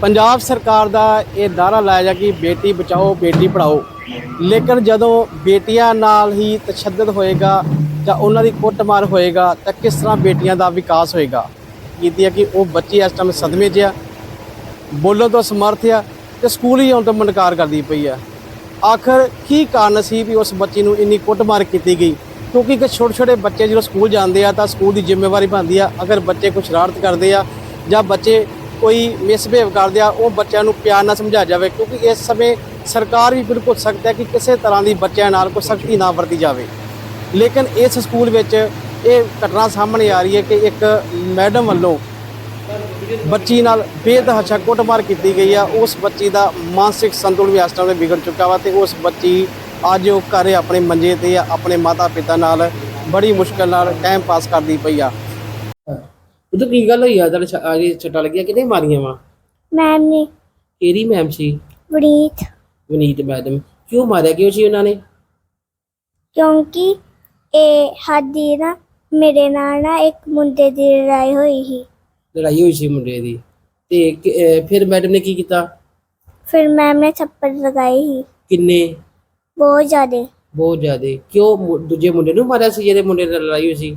ਪੰਜਾਬ ਸਰਕਾਰ ਦਾ ਇਹ ਦਾਅਰਾ ਲਾਇਆ ਜਾ ਕਿ ਬੇਟੀ ਬਚਾਓ, ਬੇਟੀ ਪੜਾਓ ਲੇਕਿਨ ਜਦੋਂ ਬੇਟੀਆਂ ਨਾਲ ਹੀ ਤਸ਼ੱਦਦ ਹੋਏਗਾ ਜਾਂ ਉਹਨਾਂ ਦੀ ਕੁੱਟਮਾਰ ਹੋਏਗਾ, ਤਾਂ ਕਿਸ ਤਰ੍ਹਾਂ ਬੇਟੀਆਂ ਦਾ ਵਿਕਾਸ ਹੋਏਗਾ? ਕੀਤੀ ਹੈ ਕਿ ਉਹ ਬੱਚੀ ਇਸ ਟਾਈਮ ਸਦਮੇ 'ਚ ਆ, ਬੋਲਣ ਤੋਂ ਸਮਰਥ ਆ ਤੇ ਸਕੂਲ ਹੀ ਆਉਣ ਤੋਂ ਮਨਕਾਰ ਕਰਦੀ ਪਈ ਆ। ਆਖਰ ਕੀ ਕਾਰਨ ਸੀ ਵੀ ਉਸ ਬੱਚੀ ਨੂੰ ਇੰਨੀ ਕੁੱਟਮਾਰ ਕੀਤੀ ਗਈ? ਕਿਉਂਕਿ ਇੱਕ ਛੋਟੇ ਛੋਟੇ ਬੱਚੇ ਜਦੋਂ ਸਕੂਲ ਜਾਂਦੇ ਆ ਤਾਂ ਸਕੂਲ ਦੀ ਜ਼ਿੰਮੇਵਾਰੀ ਬਣਦੀ ਆ। ਅਗਰ ਬੱਚੇ ਕੋਈ ਸ਼ਰਾਰਤ ਕਰਦੇ ਆ ਜਾਂ ਬੱਚੇ ਕੋਈ ਮਿਸਬਿਹੇਵ ਕਰਦੇ ਆ, ਉਹ ਬੱਚਿਆਂ ਨੂੰ ਪਿਆਰ ਨਾਲ ਸਮਝਾਇਆ ਜਾਵੇ, ਕਿਉਂਕਿ ਇਸ ਸਮੇਂ ਸਰਕਾਰ ਵੀ ਬਿਲਕੁਲ ਸਖਤ ਹੈ ਕਿ ਕਿਸੇ ਤਰ੍ਹਾਂ ਦੀ ਬੱਚਿਆਂ ਨਾਲ ਕੋਈ ਸਖਤੀ ਨਾ ਵਰਤੀ ਜਾਵੇ। ਲੇਕਿਨ ਇਸ ਸਕੂਲ ਵਿੱਚ ਇਹ ਘਟਨਾ ਸਾਹਮਣੇ ਆ ਰਹੀ ਹੈ ਕਿ ਇੱਕ ਮੈਡਮ ਵੱਲੋਂ ਬੱਚੀ ਨਾਲ ਬੇਤਹਾਸ਼ਾ ਕੁੱਟਮਾਰ ਕੀਤੀ ਗਈ ਆ। ਉਸ ਬੱਚੀ ਦਾ ਮਾਨਸਿਕ ਸੰਤੁਲਨ ਵੀ ਇਸ ਟਾਈਮ ਤੇ ਵਿਗੜ ਚੁੱਕਾ ਵਾ ਤੇ ਉਸ ਬੱਚੀ ਅੱਜ ਉਹ ਘਰੇ ਆਪਣੇ ਮੰਜੇ ਤੇ ਆ, ਆਪਣੇ ਮਾਤਾ ਪਿਤਾ ਨਾਲ ਬੜੀ ਮੁਸ਼ਕਲ ਨਾਲ ਟਾਈਮ ਪਾਸ ਕਰਦੀ ਪਈ ਆ। ਉਦੋਂ ਕੀ ਗੱਲ ਹੋਈ ਆ? ਆ ਜੀ ਛੱਟਾ ਲੱਗਿਆ ਕਿਤੇ ਮਾਰੀਆਂ ਵਾ? ਮੈਮ ਨੇ। ਕਿਹੜੀ ਮੈਮ ਸੀ? ਵਰੀਤ ਵਨੀਤ ਮੈਡਮ। ਕਿਉਂ ਮਾਰਿਆ? ਕਿਉਂ ਸੀ ਉਹਨਾਂ ਨੇ? ਕਿਉਂਕਿ ਇਹ ਸਾਡੀ ਨਾ ਮੇਰੇ ਨਾਲ ਨਾ ਇੱਕ ਮੁੰਡੇ ਦੀ ਲੜਾਈ ਹੋਈ ਸੀ। ਲੜਾਈ ਹੋਈ ਸੀ ਮੁੰਡੇ ਦੀ। ਤੇ ਕਿ- ਅਹ ਫਿਰ ਮੈਡਮ ਨੇ ਕੀ ਕੀਤਾ? ਫਿਰ ਮੈਮ ਨੇ ਥੱਪੜ ਲਗਾਈ ਸੀ। ਕਿੰਨੇ? ਬਹੁਤ ਜ਼ਿਆਦਾ। ਬਹੁਤ ਜ਼ਿਆਦੇ। ਕਿਉਂ ਮੁ- ਦੂਜੇ ਮੁੰਡੇ ਨੂੰ ਮਾਰਿਆ ਸੀ ਜਿਹਦੇ ਮੁੰਡੇ ਨਾਲ ਲੜਾਈ ਹੋਈ ਸੀ?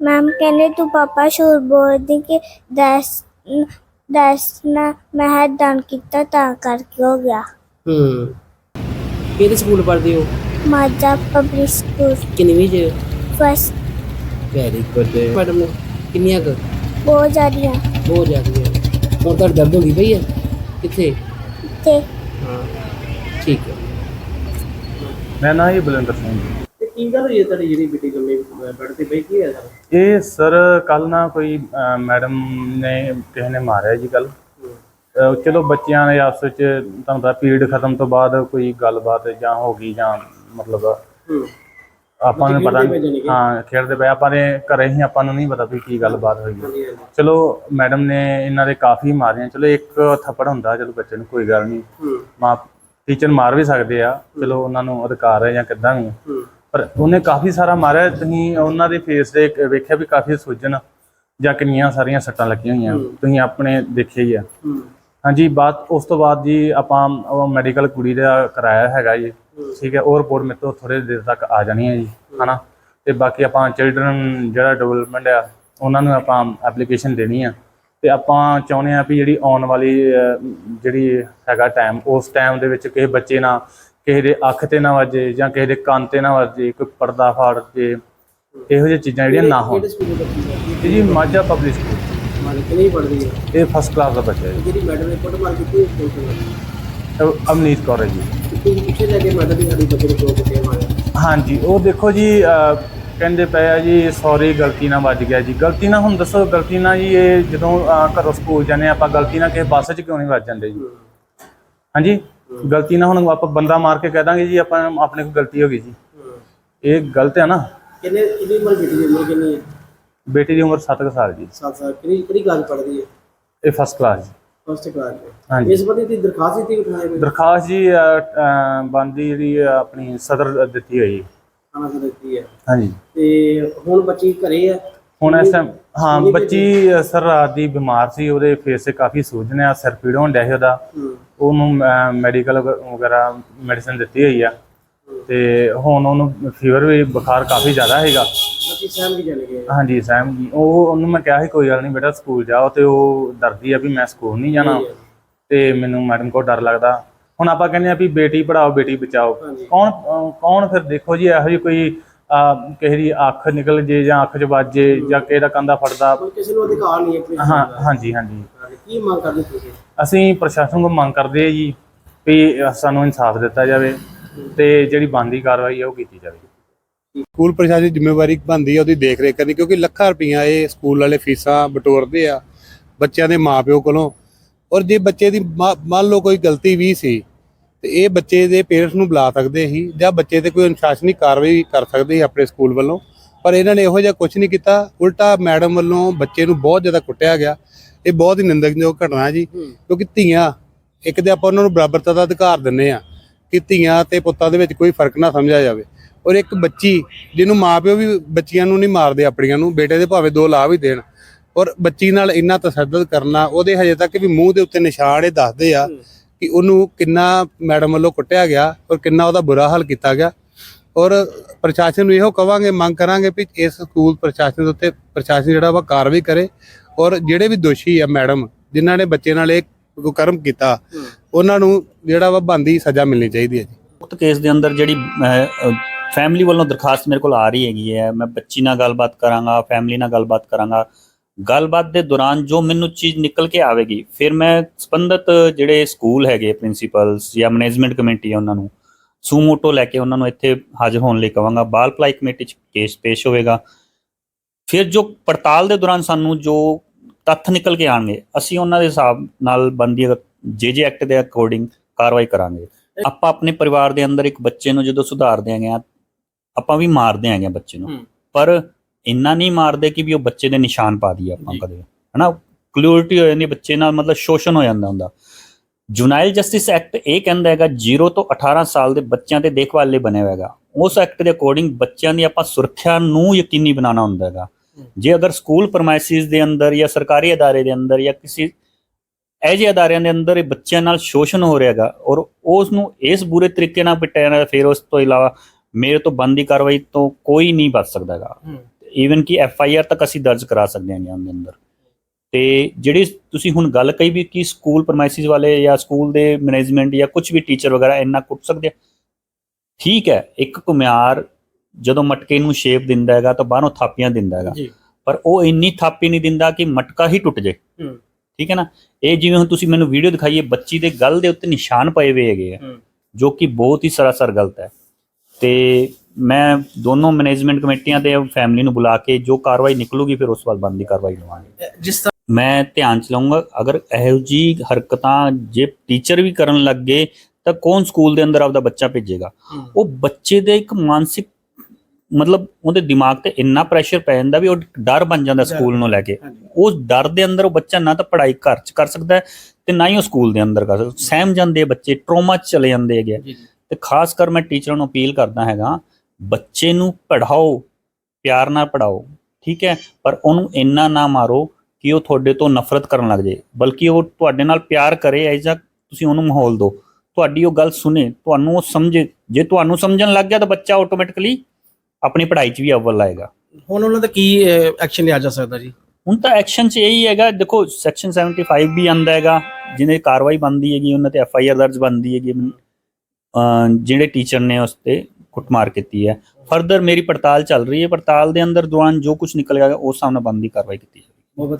ਮੈਮ ਕਹਿੰਦੇ ਤੂੰ ਪਾਪਾ ਸ਼ੋਰ ਬੋਲਦੀ ਕਿ ਦਸ ਦਸ ਨਾ ਮੈਂ ਹੱਦਾਂ ਕੀਤਾ ਤਾਂ ਕਰਕੇ ਹੋ ਗਿਆ ਹੂੰ ਕਿਹੜੇ ਸਕੂਲ ਪੜ੍ਹਦੇ ਹੋ? ਮਾਝਾ ਪਬਲਿਕ ਸਕੂਲ ਕਿੰਨਵੀਂ ਚ? ਫਸਟ ਵੈਰੀ ਗੁੱਡ ਮੈਡਮ ਨੇ ਕਿੰਨੀਆਂ ਕੁ? ਬਹੁਤ ਜ਼ਿਆਦੀਆਂ। ਬਹੁਤ ਜ਼ਿਆਦੀਆਂ। ਹੁਣ ਤਾਂ ਦਰਦ ਹੁੰਦੀ ਪਈ ਹੈ ਕਿੱਥੇ? ਤੇ ਹਾਂ ਠੀਕ ਹੈ ਮੈਂ ਨਾ ਜੀ ਬਲਵਿੰਦਰ ਸਿੰਘ। ਜੀ ਕੀ ਗੱਲ ਹੋਈ ਹੈ ਤੁਹਾਡੀ ਜਿਹੜੀ ਬੇਟੀ ਜੰਮੇ ਬੈਠ ਤੇ ਬਈ ਕੀ ਹੈ ਸਰ? ਇਹ ਸਰ ਕੱਲ ਨਾ ਕੋਈ ਅਹ, ਮੈਡਮ ਨੇ ਕਿਸੇ ਨੇ ਮਾਰਿਆ ਜੀ ਕੱਲ ਚਲੋ ਬੱਚਿਆਂ ਦੇ ਆਪਸ ਵਿੱਚ ਤੁਹਾਨੂੰ ਪਤਾ ਪੀਰੀਅਡ ਖਤਮ ਤੋਂ ਬਾਅਦ ਕੋਈ ਗੱਲਬਾਤ ਜਾਂ ਹੋ ਗਈ ਜਾਂ ਮਤਲਬ ਹੂੰ। ਆਪਾਂ ਨੂੰ ਪਤਾ ਖੇਡਦੇ ਪਏ ਜਾਣੀ ਨਹੀਂ ਕਿ। ਹਾਂ ਖੇਡਦੇ ਪਏ ਆਪਾਂ ਦੇ ਘਰੇ ਹੀ ਆਪਾਂ ਨੂੰ ਨਹੀਂ ਪਤਾ ਵੀ ਕੀ ਗੱਲਬਾਤ ਹੋਈ ਹੈ। ਹਾਂਜੀ ਹਾਂਜੀ। ਚਲੋ ਮੈਡਮ ਨੇ ਇਹਨਾਂ ਦੇ ਕਾਫੀ ਮਾਰੀਆਂ ਚਲੋ ਇੱਕ ਥੱਪੜ ਹੁੰਦਾ ਚਲੋ ਬੱਚੇ ਨੂੰ ਕੋਈ ਗੱਲ ਨਹੀਂ। ਹੂੰ। ਮਾਂ ਟੀਚਰ ਮਾਰ ਵੀ ਸਕਦੇ ਆ ਚਲੋ ਉਹਨਾਂ ਨੂੰ ਅਧਿਕਾਰ ਹੈ ਜਾਂ ਕਿੱਦਾਂ ਵੀ। ਹੂੰ। ਪਰ ਉਹਨੇ ਕਾਫੀ ਸਾਰਾ ਮਾਰਿਆ ਤੁਸੀਂ ਉਹਨਾਂ ਦੇ ਫੇਸ ਇੱਕ ਵੇਖਿਆ ਵੀ ਕਾਫੀ ਸੁੱਜਣ ਜਾਂ ਕਿੰਨੀਆਂ ਸਾਰੀਆਂ ਸੱਟਾਂ ਲੱਗੀਆਂ ਹੋਈਆਂ। ਤੁਸੀਂ ਆਪਣੇ ਦੇਖਿਆ ਹੀ ਆ। ਹਾਂਜੀ ਬਾਅਦ ਉਸ ਤੋਂ ਬਾਅਦ ਜੀ ਆਪਾਂ ਉਹ ਮੈਡੀਕਲ ਕੁੜੀ ਦਾ ਕਰਾਇਆ ਹੈਗਾ ਜੀ। ਠੀਕ ਹੈ ਉਹ ਰਿਪੋਰਟ ਮੇਰੇ ਤੋਂ ਥੋੜੇ ਦੇਰ ਤੱਕ ਆ ਜਾਣੀ ਹੈ ਜੀ ਹਨਾ? ਤੇ ਬਾਕੀ ਆਪਾਂ ਚਿਲਡਰਨ ਜਿਹੜਾ ਡਿਵੈਲਪਮੈਂਟ ਆ ਉਹਨਾਂ ਨੂੰ ਆਪਾਂ ਐਪਲੀਕੇਸ਼ਨ ਦੇਣੀ ਆ। ਤੇ ਆਪਾਂ ਚਾਹੁੰਦੇ ਆ ਵੀ ਜਿਹੜੀ ਆਉਣ ਵਾਲੀ ਜਿਹੜੀ ਹੈਗਾ ਟਾਈਮ ਉਸ ਟਾਈਮ ਦੇ ਵਿੱਚ ਕਿਸੇ ਬੱਚੇ ਨਾਲ ਕਿਸੇ ਦੇ ਅੱਖ ਤੇ ਨਾ ਵੱਜੇ ਜਾਂ ਕਿਸੇ ਦੇ ਕੰਨ ਤੇ ਨਾ ਵੱਜੇ ਕੋਈ ਪਰਦਾ ਫਾੜ ਜੇ ਇਹੋ ਜਿਹੀਆਂ ਚੀਜ਼ਾਂ ਜਿਹੜੀਆਂ ਨਾ ਹੋਣ। ਕਿਹੜੇ ਸਕੂਲ ਦੇ ਬੱਚੀ ਹੈ ਇਹ ਜੀ ਮਾਝਾ ਪਬਲਿਕ ਸਕੂਲ ਮਾਰੇ ਕਿਹੜੀ ਪੜ੍ਹਦੀ ਹੈ ਇਹ ਫਸਟ ਕਲਾਸ ਦਾ ਬੱਚਾ ਹੈ ਜੀ। ਜਿਹੜੀ ਮੈਡਮ ਨੇ ਕੁੱਟ ਮਾਰ ਕੀਤੀ? ਉਸ ਇਹ ਅਮਨੀਤ ਕੌਰ ਹੈ ਜੀ। ਤੁਸੀਂ ਪਿੱਛੇ ਲੈ ਕੇ ਮੈਡਮ ਦੀ ਸਾਡੀ ਬੱਚੇ ਨੂੰ ਕਿਉਂ ਕੁੱਟਿਆ ਮਾਰਿਆ? ਹਾਂਜੀ ਉਹ ਦੇਖੋ ਜੀ ਅਹ, ਕਹਿੰਦੇ ਪਏ ਆ ਜੀ ਸੌਰੀ ਗਲਤੀ ਨਾਲ ਵੱਜ ਗਿਆ ਜੀ। ਗਲਤੀ ਨਾਲ ਹੁਣ ਦੱਸੋ ਗਲਤੀ ਨਾਲ ਜੀ ਇਹ ਜਦੋਂ ਅਹ, ਘਰੋਂ ਸਕੂਲ ਜਾਂਦੇ ਹਾਂ, ਆਪਾਂ ਗਲਤੀ ਨਾਲ ਕਿਸੇ ਬੱਸ 'ਚ ਕਿਉਂ ਨਹੀਂ ਵੱਜ ਜਾਂਦੇ ਜੀ? ਹਾਂਜੀ? ਗਲਤੀ ਨਾਲ ਹੁਣ ਆਪਾਂ ਬੰਦਾ ਮਾਰ ਕੇ ਕਹਿ ਦਾਂਗੇ ਜੀ ਆਪਾਂ ਆਪਣੇ ਕੋਲ ਗਲਤੀ ਹੋ ਗਈ ਜੀ। ਇਹ ਗਲਤ ਹੈ ਨਾ। ਕਿੰਨੇ ਕਿੰਨੀ ਉਮਰ ਬੇਟੀ ਦੀ ਉਮਰ ਕਿੰਨੀ ਹੈ? ਬੇਟੀ ਦੀ ਉਮਰ 7 ਸਾਲ ਜੀ। 7 ਸਾਲ ਕਿਹੜੀ ਕਿਹੜੀ ਕਲਾਸ ਪੜ੍ਹਦੀ ਹੈ? ਇਹ ਫਸਟ ਕਲਾਸ ਜੀ। ਫਸਟ ਕਲਾਸ ਹਾਂਜੀ। ਇਸ ਬੰਦੇ ਦੀ ਦਰਖਾਸਤ ਦਿੱਤੀ ਉਠਾਏ ਕੋਈ ਦਰਖਾਸਤ ਜੀ ਬੰਦੀ ਜਿਹੜੀ ਆਪਣੀ ਸਦਰ ਦਿੱਤੀ ਹੋਈ ਹੈ। ਖਾਣਾ ਸੇ ਦਿੱਤੀ ਹੈ। ਹਾਂਜੀ। ਤੇ ਹੁਣ ਬੱਚੀ ਘਰੇ ਹੈ? ਹੁਣ ਇਸ ਟਾਈਮ ਹਾਂ ਬੱਚੀ ਸਰ ਰਾਤ ਦੀ ਬਿਮਾਰ ਸੀ ਉਹਦੇ ਫੇਸ ਤੇ ਕਾਫੀ ਸੂਜਨ ਆ ਸਿਰ ਪੀੜ ਹੋਣ ਡਿਆ ਸੀ ਉਹਦਾ। ਉਹਨੂੰ ਮੈਡੀਕਲ ਵਗੈਰਾ ਮੈਡੀਸਨ ਦਿੱਤੀ ਹੋਈ ਆ। ਤੇ ਹੁਣ ਉਹਨੂੰ ਫੀਵਰ ਵੀ ਬੁਖਾਰ ਕਾਫੀ ਜ਼ਿਆਦਾ ਹੈਗਾ। ਸਹਿਮ ਚਲੇ ਗਏ ਹਾਂਜੀ ਸੈਮ ਜੀ ਉਹ ਉਹਨੂੰ ਮੈਂ ਕਿਹਾ ਸੀ ਕੋਈ ਗੱਲ ਨਹੀਂ ਬੇਟਾ ਸਕੂਲ ਜਾਓ। ਤੇ ਉਹ ਡਰਦੀ ਆ ਵੀ ਮੈਂ ਸਕੂਲ ਨਹੀਂ ਜਾਣਾ। ਤੇ ਮੈਨੂੰ ਮੈਡਮ ਕੋਲ ਡਰ ਲੱਗਦਾ। ਹੁਣ ਆਪਾਂ ਕਹਿੰਦੇ ਆ ਵੀ ਬੇਟੀ ਪੜਾਓ ਬੇਟੀ ਬਚਾਓ। ਕੌਣ ਅਹ ਕੌਣ ਫਿਰ ਦੇਖੋ ਜੀ ਇਹੋ ਜਿਹੀ ਕੋਈ ਕਿਸੇ ਦੀ ਅੱਖ ਨਿਕਲ ਜੇ ਜਾਂ ਅੱਖ 'ਚ ਵੱਜੇ ਜਾਂ ਕਿਸੇ ਦਾ ਕੰਦਾ ਫੜਦਾ। ਕਿਸੇ ਨੂੰ ਅਧਿਕਾਰ ਨਹੀਂ ਹੈ ਆਪਣੇ ਹਾਂ ਹਾਂਜੀ ਹਾਂਜੀ। ਕੀ ਮੰਗ ਕਰਦੇ ਤੁਸੀਂ? ਅਸੀਂ ਪ੍ਰਸ਼ਾਸਨ ਕੋਲ ਮੰਗ ਕਰਦੇ ਹਾਂ ਜੀ ਵੀ ਸਾਨੂੰ ਇਨਸਾਫ ਦਿੱਤਾ ਜਾਵੇ ਤੇ ਜਿਹੜੀ ਬਣਦੀ ਕਾਰਵਾਈ ਹੈ ਉਹ ਕੀਤੀ ਜਾਵੇ। ਸਕੂਲ ਪ੍ਰਸ਼ਾਸਨ ਦੀ ਜ਼ਿੰਮੇਵਾਰੀ ਬਣਦੀ ਹੈ ਉਹਦੀ ਦੇਖ ਰੇਖ ਕਰਨੀ ਕਿਉਂਕਿ ਲੱਖਾਂ ਰੁਪਈਆ ਇਹ ਸਕੂਲ ਵਾਲੇ ਫੀਸਾਂ ਬਟੋਰਦੇ ਆ ਬੱਚਿਆਂ ਦੇ ਮਾਪਿਓ ਕੋਲੋਂ। ਔਰ ਜੇ ਬੱਚੇ ਦੀ ਮਾ- ਮੰਨ ਲਓ ਕੋਈ ਗਲਤੀ ਵੀ ਸੀ ਤੇ ਇਹ ਬੱਚੇ ਦੇ ਪੇਰੈਂਟਸ ਨੂੰ ਬੁਲਾ ਸਕਦੇ ਸੀ ਜਾਂ ਬੱਚੇ ਤੇ ਕੋਈ ਅਨੁਸ਼ਾਸਨੀ ਕਾਰਵਾਈ ਕਰ ਸਕਦੇ ਸੀ ਆਪਣੇ ਸਕੂਲ ਵੱਲੋਂ ਪਰ ਇਹਨਾਂ ਨੇ ਇਹੋ ਜਿਹਾ ਕੁਝ ਨਹੀਂ ਕੀਤਾ। ਉਲਟਾ ਮੈਡਮ ਵੱਲੋਂ ਬੱਚੇ ਨੂੰ ਬਹੁਤ ਜ਼ਿਆਦਾ ਕੁੱਟਿਆ ਗਿਆ। ਇਹ ਬਹੁਤ ਹੀ ਨਿੰਦਕਯੋਗ ਘਟਨਾ ਹੈ ਜੀ ਕਿਉਂਕਿ ਧੀਆਂ ਇੱਕ ਤੇ ਆਪਾਂ ਉਹਨਾਂ ਨੂੰ ਬਰਾਬਰਤਾ ਦਾ ਅਧਿਕਾਰ ਦਿੰਨੇ ਆ ਕਿ ਧੀਆਂ ਤੇ ਪੁੱਤਾਂ ਦੇ ਵਿੱਚ ਕੋਈ ਫ਼ਰਕ ਨਾ ਸਮਝਿਆ ਜਾਵੇ। ਔਰ ਇੱਕ ਬੱਚੀ ਜਿਹਨੂੰ ਮਾਪਿਓ ਵੀ ਬੱਚੀਆਂ ਨੂੰ ਨਹੀਂ ਮਾਰਦੇ ਆਪਣੀਆਂ ਨੂੰ ਬੇਟੇ ਦੇ ਭਾਵੇਂ ਦੋ ਲਾ ਵੀ ਦੇਣ ਔਰ ਬੱਚੀ ਨਾਲ ਇੰਨਾ ਤਸ਼ੱਦਦ ਕਰਨਾ ਉਹਦੇ ਹਜੇ ਤੱਕ ਵੀ ਮੂੰਹ ਦੇ ਉੱਤੇ ਨਿਸ਼ਾਨ ਇਹ ਦੱਸਦੇ ਆ ਕਿ ਉਹਨੂੰ ਕਿੰਨਾ ਮੈਡਮ ਵੱਲੋਂ ਕੁੱਟਿਆ ਗਿਆ ਔਰ ਕਿੰਨਾ ਉਹਦਾ ਬੁਰਾ ਹਾਲ ਕੀਤਾ ਗਿਆ। ਔਰ ਪ੍ਰਸ਼ਾਸਨ ਨੂੰ ਇਹੋ ਕਵਾਂਗੇ ਮੰਗ ਕਰਾਂਗੇ ਵੀ ਇਸ ਸਕੂਲ ਪ੍ਰਸ਼ਾਸਨ ਦੇ ਉੱਤੇ ਪ੍ਰਸ਼ਾਸਨ ਜਿਹੜਾ ਵਾ ਕਾਰਵਾਈ ਕਰੇ ਔਰ ਜਿਹੜੇ ਵੀ ਦੋਸ਼ੀ ਆ ਮੈਡਮ ਜਿਨ੍ਹਾਂ ਨੇ ਬੱਚੇ ਨਾਲ ਇਹ ਕੁਕਰਮ ਕੀਤਾ ਉਹਨਾਂ ਨੂੰ ਜਿਹੜਾ ਵਾ ਬੰਦੀ ਸਜ਼ਾ ਮਿਲਣੀ ਚਾਹੀਦੀ ਹੈ ਜੀ। ਉਕਤ ਕੇਸ ਦੇ ਅੰਦਰ ਜਿਹੜੀ ਫੈਮਿਲੀ ਵੱਲੋਂ ਦਰਖਾਸਤ ਮੇਰੇ ਕੋਲ ਆ ਰਹੀ ਹੈਗੀ ਹੈ। ਮੈਂ ਬੱਚੀ ਨਾਲ ਗੱਲਬਾਤ ਕਰਾਂਗਾ ਫੈਮਿਲੀ ਨਾਲ ਗੱਲਬਾਤ ਕਰਾਂਗਾ। ਗੱਲਬਾਤ ਦੇ ਦੌਰਾਨ ਜੋ ਮੈਨੂੰ ਚੀਜ਼ ਨਿਕਲ ਕੇ ਆਵੇਗੀ ਫਿਰ ਮੈਂ ਸੰਬੰਧਿਤ ਜਿਹੜੇ ਸਕੂਲ ਹੈਗੇ ਪ੍ਰਿੰਸੀਪਲਸ ਜਾਂ ਮੈਨੇਜਮੈਂਟ ਕਮੇਟੀ ਹੈ ਉਹਨਾਂ ਨੂੰ ਸੂਮੋਟੋ ਲੈ ਕੇ ਉਹਨਾਂ ਨੂੰ ਇੱਥੇ ਹਾਜ਼ਰ ਹੋਣ ਲਈ ਕਵਾਂਗਾ ਬਾਲ ਭਲਾਈ ਕਮੇਟੀ 'ਚ ਕੇਸ ਪੇਸ਼ ਹੋਵੇਗਾ। ਫਿਰ ਜੋ ਪੜਤਾਲ ਦੇ ਦੌਰਾਨ ਸਾਨੂੰ ਜੋ ਤੱਥ ਨਿਕਲ ਕੇ ਆਣਗੇ ਅਸੀਂ ਉਹਨਾਂ ਦੇ ਹਿਸਾਬ ਨਾਲ ਬੰਦੀ ਜੇ ਜੇ ਐਕਟ ਦੇ ਅਕੋਰਡਿੰਗ ਕਾਰਵਾਈ ਕਰਾਂਗੇ। ਆਪਾਂ ਆਪਣੇ ਪਰਿਵਾਰ ਦੇ ਅੰਦਰ ਇੱਕ ਬੱਚੇ ਨੂੰ ਜਦੋਂ ਸੁਧਾਰਦੇ ਆਂਗੇ ਆਪਾਂ ਵੀ ਮਾਰਦੇ ਆਂਗੇ ਬੱਚੇ ਨੂੰ। ਪਰ ਇੰਨਾ ਨਹੀਂ ਮਾਰਦੇ ਕਿ ਵੀ ਉਹ ਬੱਚੇ ਦੇ ਨਿਸ਼ਾਨ ਪਾ ਦਈਏ ਆਪਾਂ। ਕਦੇ। ਹਨਾ? ਕਲੂਰਿਟੀ ਹੋ ਜਾਂਦੀ ਬੱਚੇ ਨਾਲ ਮਤਲਬ ਸ਼ੋਸ਼ਣ ਹੋ ਜਾਂਦਾ ਹੁੰਦਾ। ਜੁਨਾਈਲ ਜਸਟਿਸ ਐਕਟ ਇਹ ਕਹਿੰਦਾ ਹੈਗਾ 0 ਤੋਂ 18 ਸਾਲ ਦੇ ਬੱਚਿਆਂ ਤੇ ਦੇਖਭਾਲ ਲਈ ਬਣਿਆ ਹੋਇਆ ਹੈਗਾ। ਉਸ ਐਕਟ ਦੇ ਅਕੋਰਡਿੰਗ ਬੱਚਿਆਂ ਦੀ ਆਪਾਂ ਸੁਰੱਖਿਆ ਨੂੰ ਯਕੀਨੀ ਬਣਾਉਣਾ ਹੁੰਦਾ ਹੈਗਾ। ਜੇ ਅਗਰ ਸਕੂਲ ਪਰਮਾਇਸਿਸ ਦੇ ਅੰਦਰ ਜਾਂ ਸਰਕਾਰੀ ਅਦਾਰੇ ਦੇ ਅੰਦਰ ਜਾਂ ਕਿਸੇ ਇਹ ਜਿਹੇ ਅਦਾਰਿਆਂ ਦੇ ਅੰਦਰ ਇਹ ਬੱਚਿਆਂ ਨਾਲ ਸ਼ੋਸ਼ਣ ਹੋ ਰਿਹਾਗਾ ਔਰ ਉਸ ਨੂੰ ਇਸ ਬੁਰੇ ਤਰੀਕੇ ਨਾਲ ਪਿੱਟਿਆ ਜਾਂਦਾ ਫਿਰ ਉਸ ਤੋਂ ਇਲਾਵਾ ਮੇਰੇ ਤੋਂ ਬੰਦੀ ਕਾਰਵਾਈ ਤੋਂ ਕੋਈ ਨਹੀਂ ਬਚ ਸਕਦਾ ਹੈਗਾ। ਈਵਨ ਕਿ ਐਫ ਆਈ ਆਰ ਤੱਕ ਅਸੀਂ ਦਰਜ ਕਰਾ ਸਕਦੇ ਹਾਂ ਉਹਦੇ ਅੰਦਰ। ਤੇ ਜਿਹੜੀ ਤੁਸੀਂ ਹੁਣ ਗੱਲ ਕਹੀ ਵੀ ਕਿ ਸਕੂਲ ਪਰਮਾਇਸਿਸ ਵਾਲੇ ਜਾਂ ਸਕੂਲ ਦੇ ਮੈਨੇਜਮੈਂਟ ਜਾਂ ਕੁਝ ਵੀ ਟੀਚਰ ਵਗੈਰਾ ਇੰਨਾ ਕੁੱਟ ਸਕਦੇ ਆ। ਠੀਕ ਹੈ ਇੱਕ ਘੁਮਿਆਰ ਜਦੋਂ ਮਟਕੇ ਨੂੰ ਸ਼ੇਪ ਦਿੰਦਾ ਹੈਗਾ ਤਾਂ ਬਾਹਰੋਂ ਥਾਪੀਆਂ ਦਿੰਦਾ ਹੈਗਾ। ਪਰ ਉਹ ਇੰਨੀ ਥਾਪੀ ਨਹੀਂ ਦਿੰਦਾ ਕਿ ਮਟਕਾ ਹੀ ਟੁੱਟ ਜੇ। ਠੀਕ ਹੈ ਨਾ? ਇਹ ਜਿਵੇਂ ਹੁਣ ਤੁਸੀਂ ਮੈਨੂੰ ਵੀਡੀਓ ਦਿਖਾਈਏ ਬੱਚੀ ਦੇ ਗਲ ਦੇ ਉੱਤੇ ਨਿਸ਼ਾਨ ਪਏ ਹੋਏ ਹੈਗੇ ਆ। ਜੋ ਕਿ ਬਹੁਤ ਹੀ ਸਰਾਸਰ ਗਲਤ ਹੈ। ਤੇ ਮੈਂ ਦੋਨੋਂ ਮੈਨੇਜਮੈਂਟ ਕਮੇਟੀਆਂ ਤੇ ਫੈਮਿਲੀ ਨੂੰ ਬੁਲਾ ਕੇ ਜੋ ਕਾਰਵਾਈ ਨਿਕਲੂਗੀ ਫਿਰ ਉਸ ਬਾਅਦ ਬੰਦੀ ਕਾਰਵਾਈ ਲਵਾਂਗੇ। ਜਿਸ ਤਰ੍ਹਾਂ ਮੈਂ ਧਿਆਨ ਚ ਲਵਾਂਗਾ ਅਗਰ ਇਹੋ ਜੀ ਹਰਕਤਾਂ ਜੇ ਟੀਚਰ ਵੀ ਕਰਨ ਲੱਗ ਗਏ ਤਾਂ ਕੌਣ ਸਕੂਲ ਦੇ ਅੰਦਰ ਆਪਦਾ ਬੱਚਾ ਭੇਜੇਗਾ? ਉਹ ਬੱਚੇ ਦੇ ਇੱਕ ਮਾਨਸਿਕ ਮਤਲਬ ਉਹਦੇ ਦਿਮਾਗ ਤੇ ਇੰਨਾ ਪ੍ਰੈਸ਼ਰ ਪੈ ਜਾਂਦਾ ਵੀ ਉਹ ਡਰ ਬਣ ਜਾਂਦਾ ਸਕੂਲ ਨੂੰ ਲੈ ਕੇ। ਉਸ ਡਰ ਦੇ ਅੰਦਰ ਉਹ ਬੱਚਾ ਨਾ ਤਾਂ ਪੜ੍ਹਾਈ ਘਰ ਚ ਕਰ ਸਕਦਾ ਤੇ ਨਾ ਹੀ ਉਹ ਸਕੂਲ ਦੇ ਅੰਦਰ ਕਰ ਸਕਦਾ। ਸਹਿਮ ਜਾਂਦੇ ਬੱਚੇ ਟਰੋਮਾ ਚ ਚਲੇ ਜਾਂਦੇ ਹੈਗੇ ਤੇ ਖਾਸ ਕਰ ਮੈਂ ਟੀਚਰਾਂ ਨੂੰ ਅਪੀਲ ਕਰਦਾ ਹੈਗਾ ਬੱਚੇ ਨੂੰ ਪੜ੍ਹਾਓ ਪਿਆਰ ਨਾਲ ਪੜ੍ਹਾਓ ਠੀਕ ਹੈ? ਪਰ ਉਹਨੂੰ ਇੰਨਾ ਨਾ ਮਾਰੋ ਕਿ ਉਹ ਤੁਹਾਡੇ ਤੋਂ ਨਫ਼ਰਤ ਕਰਨ ਲੱਗ ਜੇ ਬਲਕਿ ਉਹ ਤੁਹਾਡੇ ਨਾਲ ਪਿਆਰ ਕਰੇ ਐਜਾ ਤੁਸੀਂ ਉਹਨੂੰ ਮਾਹੌਲ ਦਿਓ। ਤੁਹਾਡੀ ਉਹ ਗੱਲ ਸੁਣੇ ਤੁਹਾਨੂੰ ਉਹ ਸਮਝੇ। ਜੇ ਤੁਹਾਨੂੰ ਸਮਝਣ ਲੱਗ ਗਿਆ ਤਾਂ ਬੱਚਾ ਆਟੋਮੈਟਿਕਲੀ ਆਪਣੀ ਪੜ੍ਹਾਈ 'ਚ ਵੀ ਅਵਲ ਆਏਗਾ ਹੁਣ ਉਹਨਾਂ ਦਾ ਕੀ ਐਕਸ਼ਨ ਲਿਆ ਜਾ ਸਕਦਾ ਜੀ? ਹੁਣ ਤਾਂ ਐਕਸ਼ਨ 'ਚ ਇਹੀ ਹੈਗਾ ਦੇਖੋ ਸੈਕਸ਼ਨ 75 ਵੀ ਆਂਦਾ ਹੈਗਾ ਜਿਹਨੇ ਕਾਰਵਾਈ ਬੰਦੀ ਹੈਗੀ ਉਹਨਾਂ ਤੇ ਐਫ ਆਈ ਆਰ ਦਰਜ ਬੰਦੀ ਹੈਗੀ ਜਿਹੜੇ ਟੀਚਰ ਨੇ ਉਸ ਤੇ ਕੁੱਟਮਾਰ ਕੀਤੀ ਹੈ। ਫਰਦਰ ਮੇਰੀ ਪੜਤਾਲ ਚੱਲ ਰਹੀ ਹੈ। ਪੜਤਾਲ ਦੇ ਅੰਦਰ ਦੌਰਾਨ ਜੋ ਕੁਝ ਨਿਕਲ ਗਿਆ, ਉਸ ਹਿਸਾਬ ਨਾਲ ਬੰਦੀ ਕਾਰਵਾਈ ਕੀਤੀ ਹੈ